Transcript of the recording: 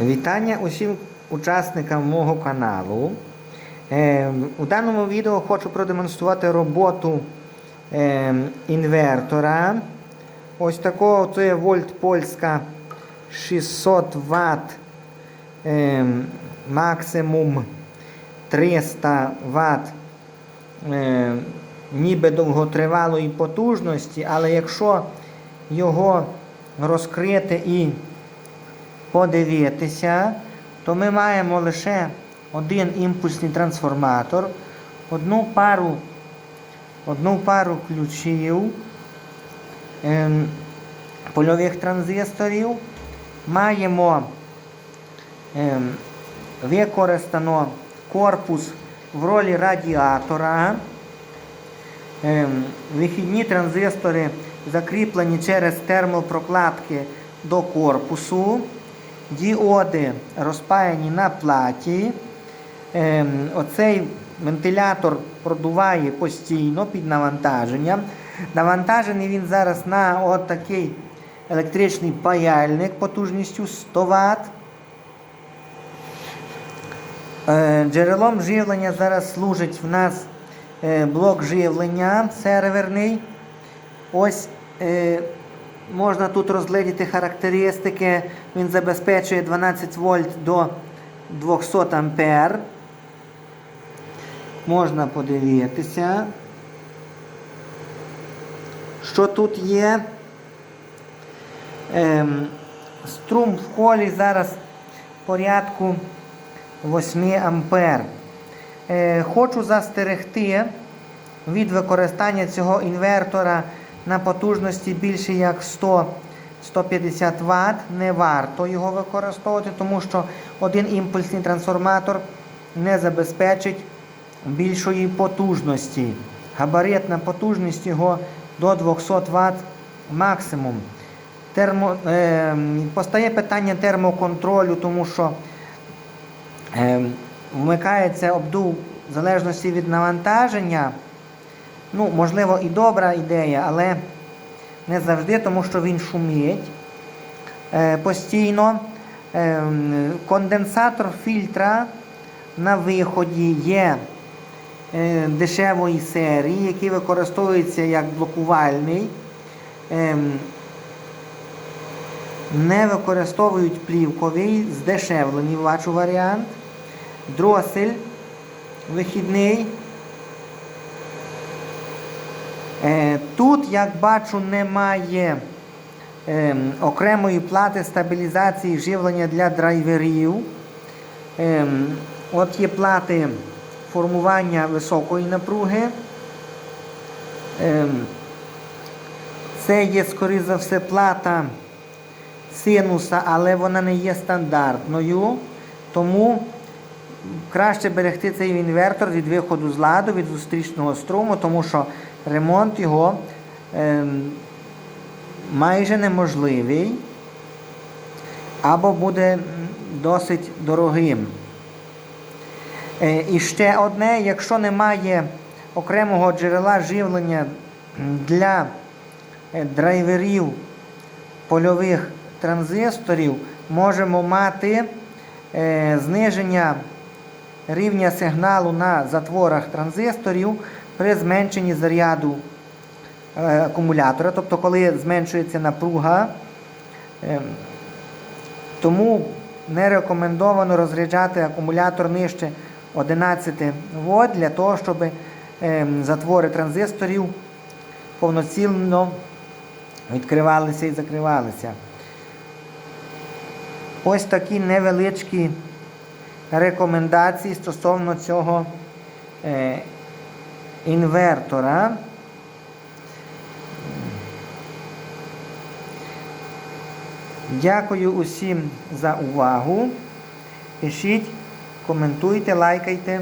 Вітання усім учасникам мого каналу. Е, у даному відео хочу продемонструвати роботу е, інвертора. Ось такого це є вольт польська 600 Вт е, максимум 300 Вт е, ніби довготривалої потужності, але якщо його розкрити і подивитися, то ми маємо лише один імпульсний трансформатор, одну пару, одну пару ключів ем, польових транзисторів. Маємо ем, використано корпус в ролі радіатора. Ем, вихідні транзистори закріплені через термопрокладки до корпусу. Діоди розпаяні на платі. Ем, оцей вентилятор продуває постійно під навантаженням. Навантажений він зараз на от такий електричний паяльник потужністю 100 Вт. Е, Джерелом живлення зараз служить в нас е, блок живлення серверний. Ось е, можна тут розглядіти характеристики. Він забезпечує 12 вольт до 200 ампер. Можна подивитися. Що тут є? Ем, струм в колі зараз порядку 8 ампер. Е, хочу застерегти від використання цього інвертора на потужності більше як 100-150 Вт. Не варто його використовувати, тому що один імпульсний трансформатор не забезпечить більшої потужності. Габаритна потужність його до 200 Вт максимум. Термо, е, постає питання термоконтролю, тому що е, вмикається обдув в залежності від навантаження. Ну, можливо, і добра ідея, але не завжди, тому що він шумить е, постійно. Е, конденсатор фільтра на виході є е, дешевої серії, який використовується як блокувальний. Е, не використовують плівковий, здешевлений бачу варіант. Дросель вихідний. Е, Тут, як бачу, немає е, окремої плати стабілізації живлення для драйверів. Е, От є плати формування високої напруги. Е, Це є, скоріше за все, плата синуса, але вона не є стандартною. Тому краще берегти цей інвертор від виходу з ладу, від зустрічного струму, тому що ремонт його е, майже неможливий або буде досить дорогим. Е, і ще одне, якщо немає окремого джерела живлення для е, драйверів польових транзисторів, можемо мати е, зниження рівня сигналу на затворах транзисторів при зменшенні заряду е, акумулятора, тобто коли зменшується напруга, е, тому не рекомендовано розряджати акумулятор нижче 11 В для того, щоб е, затвори транзисторів повноцінно відкривалися і закривалися. Ось такі невеличкі рекомендації стосовно цього е, інвертора. Дякую усім за увагу. Пишіть, коментуйте, лайкайте.